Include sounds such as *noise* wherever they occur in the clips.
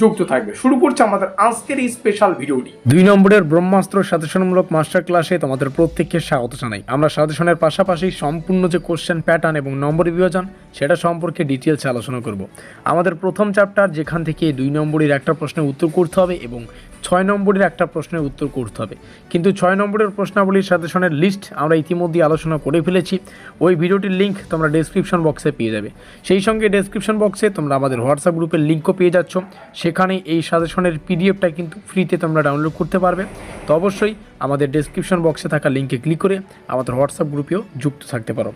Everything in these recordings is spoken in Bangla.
যুক্ত থাকবে। শুরু করছে আমাদের আজকের এই স্পেশাল ভিডিওটি দুই নম্বরের ব্রহ্মাস্ত্র সাজেশনমূলক মাস্টার ক্লাসে তোমাদের প্রত্যেককে স্বাগত জানাই। আমরা সাজেশনের পাশাপাশি সম্পূর্ণ যে কোশ্চেন প্যাটার্ন এবং নম্বর বিভাজন, সেটা সম্পর্কে ডিটেলসে আলোচনা করব। আমাদের প্রথম চ্যাপ্টার যেখান থেকে দুই নম্বরের একটা প্রশ্নের উত্তর করতে হবে এবং ছয় নম্বরের একটা প্রশ্নের উত্তর করতে হবে। কিন্তু ছয় নম্বরের প্রশ্নাবলীর সাজেশনের লিস্ট আমরা ইতিমধ্যে আলোচনা করে ফেলেছি। ওই ভিডিওটির লিঙ্ক তোমরা ডেসক্রিপশন বক্সে পেয়ে যাবে। সেই সঙ্গে ডেসক্রিপশন বক্সে তোমরা আমাদের হোয়াটসঅ্যাপ গ্রুপের লিঙ্কও পেয়ে যাচ্ছ। সেখানে এই সাজেশনের পিডিএফটা কিন্তু ফ্রিতে তোমরা ডাউনলোড করতে পারবে। তো অবশ্যই আমাদের ডেসক্রিপশন বক্সে থাকা লিঙ্কে ক্লিক করে আমাদের হোয়াটসঅ্যাপ গ্রুপেও যুক্ত থাকতে পারো।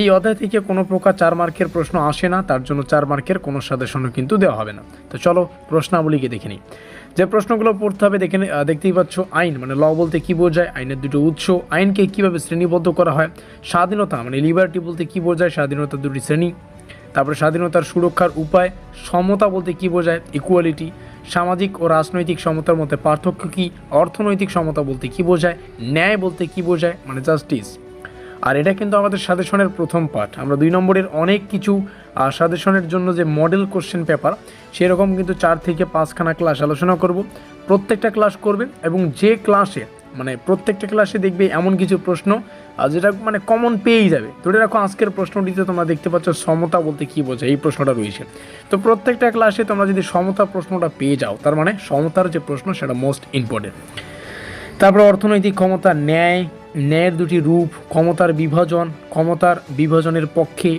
এই অধ্যায় থেকে কোনো প্রকার চার মার্কের প্রশ্ন আসে না, তার জন্য চার মার্কের কোনো সাজেশনও কিন্তু দেওয়া হবে না। তো চলো প্রশ্নাবলীকে দেখে নিই। যে প্রশ্নগুলো পড়তে হবে দেখে দেখতেই পাচ্ছ আইন মানে ল বলতে কী বোঝায়, আইনের দুটো উৎস, আইনকে কীভাবে শ্রেণীবদ্ধ করা হয়, স্বাধীনতা মানে লিবার্টি বলতে কী বোঝায় স্বাধীনতার দুটি শ্রেণি। তারপরে স্বাধীনতার সুরক্ষার উপায় সমতা বলতে কি বোঝায়? ইকুয়ালিটি সামাজিক ও রাজনৈতিক সমতার মধ্যে পার্থক্য কী? অর্থনৈতিক সমতা বলতে কি বোঝায়? ন্যায় বলতে কি বোঝায়? মানে জাস্টিস আর এটা কিন্তু আমাদের সাজেশনের প্রথম পার্ট আমরা দুই নম্বরের অনেক কিছু আহ, সাজেশনের জন্য যে মডেল কোশ্চেন পেপার সেরকম কিন্তু চার থেকে পাঁচখানা ক্লাস আলোচনা করব। প্রত্যেকটা ক্লাস করবে এবং যে ক্লাসে মানে প্রত্যেকটা ক্লাসে দেখবে এমন কিছু প্রশ্ন যেটা মানে কমন পেয়েই যাবে। ধরে রাখো আজকের প্রশ্নটিতে তোমরা দেখতে পাচ্ছ সমতা বলতে কী বোঝায়, এই প্রশ্নটা রয়েছে। তো প্রত্যেকটা ক্লাসে তোমরা যদি সমতা প্রশ্নটা পেয়ে যাও, তার মানে সমতার যে প্রশ্ন সেটা মোস্ট ইম্পর্টেন্ট তারপর অর্থনৈতিক ক্ষমতা, ন্যায়, ন্যায়ের দুটি রূপ, ক্ষমতার বিভাজন, ক্ষমতার বিভাজনের পক্ষে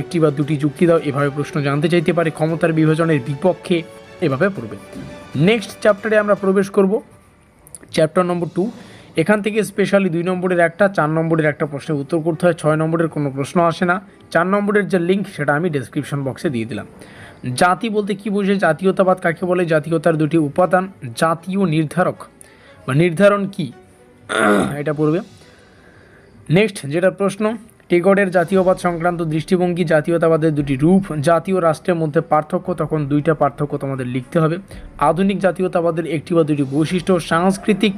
একটি বা দুটি যুক্তি দাও, এভাবে প্রশ্ন জানতে চাইতে পারে, ক্ষমতার বিভাজনের বিপক্ষে এভাবে পড়বে। নেক্সট চ্যাপ্টারে আমরা প্রবেশ করব। Chapter number two. এখান থেকে স্পেশালি দুই নম্বরের একটা, চার নম্বরের একটা প্রশ্নের উত্তর করতে হয়, ছয় নম্বরের কোনো প্রশ্ন আসে না। চার নম্বরের যে লিঙ্ক সেটা আমি ডেসক্রিপশন বক্সে দিয়ে দিলাম। জাতি বলতে কি বোঝে জাতীয়তাবাদ কাকে বলে? জাতীয়তার দুটি উপাদান, জাতীয় নির্ধারক। বা নির্ধারণ কি? *clears throat* এটা পড়বে। নেক্সট যেটা প্রশ্ন টেগরের জাতীয়বাদ সংক্রান্ত দৃষ্টিভঙ্গি, জাতীয়তাবাদের দুটি রূপ, জাতীয় রাষ্ট্রের মধ্যে পার্থক্য, তখন দুইটা পার্থক্য তোমাদের লিখতে হবে। আধুনিক জাতীয়তাবাদের একটি বা দুটি বৈশিষ্ট্য, সাংস্কৃতিক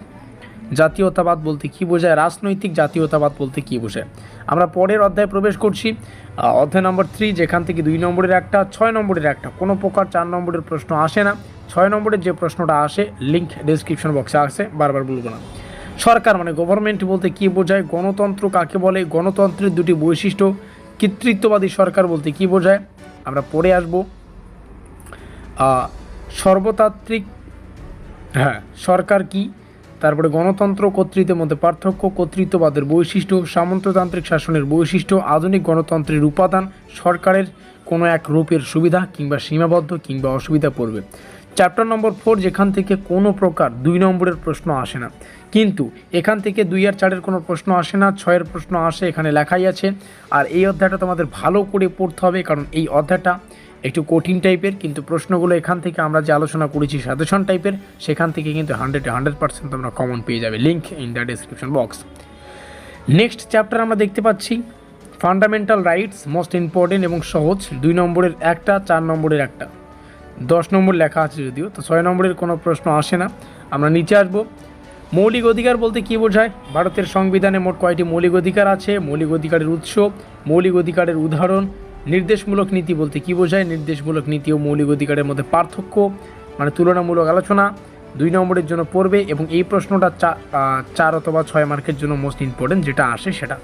জাতীয়তাবাদ বলতে কী বোঝায়, রাজনৈতিক জাতীয়তাবাদ বলতে কী বোঝায়। আমরা পরের অধ্যায়ে প্রবেশ করছি অধ্যায় নম্বর থ্রি যেখান থেকে দুই নম্বরের একটা, ছয় নম্বরের একটা। কোনো প্রকার চার নম্বরের প্রশ্ন আসে না। ছয় নম্বরের যে প্রশ্নটা আসে লিঙ্ক ডেসক্রিপশন বক্সে আসে, বারবার বলব না। সরকার মানে গভর্নমেন্ট বলতে কী বোঝায়, গণতন্ত্র কাকে বলে, গণতন্ত্রের দুটি বৈশিষ্ট্য কর্তৃত্ববাদী সরকার বলতে কী বোঝায়, আমরা পড়ে আসব। সর্বতাত্ত্বিক হ্যাঁ সরকার কি, তারপরে গণতন্ত্র কর্তৃত্বের মধ্যে পার্থক্য, কর্তৃত্ববাদের বৈশিষ্ট্য, সামন্ততান্ত্রিক শাসনের বৈশিষ্ট্য, আধুনিক গণতন্ত্রের উপাদান, সরকারের কোনো এক রূপের সুবিধা কিংবা সীমাবদ্ধ কিংবা অসুবিধা পড়বে। চ্যাপ্টার নম্বর ফোর যেখান থেকে কোনো প্রকার দুই নম্বরের প্রশ্ন আসে না। কিন্তু এখান থেকে দুই আর চারের কোনো প্রশ্ন আসে না, ছয়ের প্রশ্ন আসে, এখানে লেখাই আছে। আর এই অধ্যায়টা তোমাদের ভালো করে পড়তে হবে, কারণ এই অধ্যায়টা একটু কঠিন টাইপের কিন্তু প্রশ্নগুলো এখান থেকে আমরা যে আলোচনা করেছি সাজেশন টাইপের সেখান থেকে কিন্তু হান্ড্রেড হান্ড্রেড পার্সেন্ট তোমরা কমন পেয়ে যাবে। Link in the description box next chapter আমরা দেখতে পাচ্ছি ফান্ডামেন্টাল রাইটস মোস্ট ইম্পর্টেন্ট এবং সহজ। দুই নম্বরের একটা, চার নম্বরের একটা। দশ নম্বর লেখা আছে যদিও, তো ছয় নম্বরের কোনো প্রশ্ন আসে না। আমরা নিচে আসব। মৌলিক অধিকার বলতে কী বোঝায়? ভারতের সংবিধানে মোট কয়টি মৌলিক অধিকার আছে? মৌলিক অধিকারের উৎস, মৌলিক অধিকারের উদাহরণ, নির্দেশমূলক নীতি বলতে কী বোঝায়? নির্দেশমূলক নীতি ও মৌলিক অধিকারের মধ্যে পার্থক্য মানে তুলনামূলক আলোচনা, দুই নম্বরের জন্য পড়বে এবং এই প্রশ্নটা চার অথবা ছয় মার্কের জন্য মোস্ট ইম্পর্টেন্ট যেটা আসে সেটা।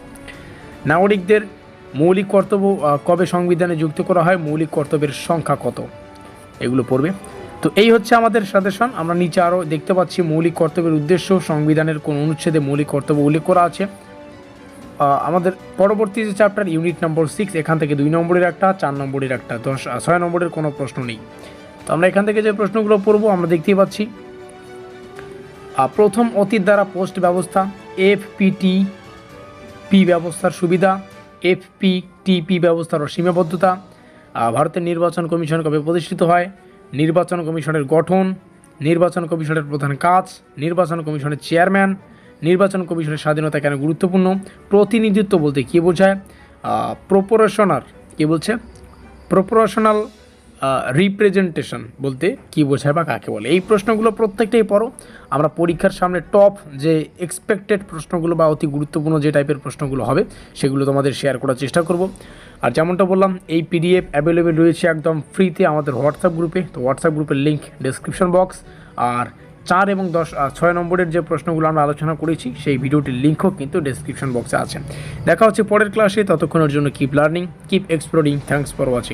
নাগরিকদের মৌলিক কর্তব্য কবে সংবিধানে যুক্ত করা হয়? মৌলিক কর্তব্যের সংখ্যা কত? এগুলো পড়বে। তো এই হচ্ছে আমাদের সাজেশন। আমরা নিচে আরও দেখতে পাচ্ছি মৌলিক কর্তব্যের উদ্দেশ্য, সংবিধানের কোন অনুচ্ছেদে মৌলিক কর্তব্য উল্লেখ করা আছে। আমাদের পরবর্তী যে চ্যাপ্টার ইউনিট নম্বর সিক্স এখান থেকে দুই নম্বরের একটা, চার নম্বরের একটা, দশ ছয় নম্বরের কোনো প্রশ্ন নেই। তো আমরা এখান থেকে যে প্রশ্নগুলো পড়ব, আমরা দেখতেই পাচ্ছি প্রথম অতীত দ্বারা পোস্ট ব্যবস্থা এফপিটি পি ব্যবস্থার সুবিধা এফপিটিপি ব্যবস্থার সীমাবদ্ধতা ভারতের নির্বাচন কমিশন কবে প্রতিষ্ঠিত হয়? নির্বাচন কমিশনের গঠন, নির্বাচন কমিশনের প্রধান কাজ, নির্বাচন কমিশনের চেয়ারম্যান, নির্বাচন কমিশনের স্বাধীনতা কেন গুরুত্বপূর্ণ? প্রতিনিধিত্ব বলতে কী বোঝায়? প্রপোরেশনার কী বলছে? প্রপোরেশনাল রিপ্রেজেন্টেশন বলতে কী বোঝায় বা কাকে বলে? এই প্রশ্নগুলো প্রত্যেকটাই পড়ো। আমরা পরীক্ষার সামনে টপ যে এক্সপেক্টেড প্রশ্নগুলো বা অতি গুরুত্বপূর্ণ যে টাইপের প্রশ্নগুলো হবে, সেগুলো তোমাদের শেয়ার করার চেষ্টা করব। আর যেমনটা বললাম, এই পিডিএফ অ্যাভেলেবেল রয়েছে একদম ফ্রিতে আমাদের হোয়াটসঅ্যাপ গ্রুপে তো হোয়াটসঅ্যাপ গ্রুপের লিঙ্ক ডিসক্রিপশন বক্স আর চার এবং দশ ছয় নম্বরের যে প্রশ্নগুলো আমরা আলোচনা করেছি, সেই ভিডিওটির লিঙ্কও কিন্তু ডিসক্রিপশন বক্সে আছে। দেখা হচ্ছে পরের ক্লাসে ততক্ষণের জন্য keep learning keep exploring thanks for watching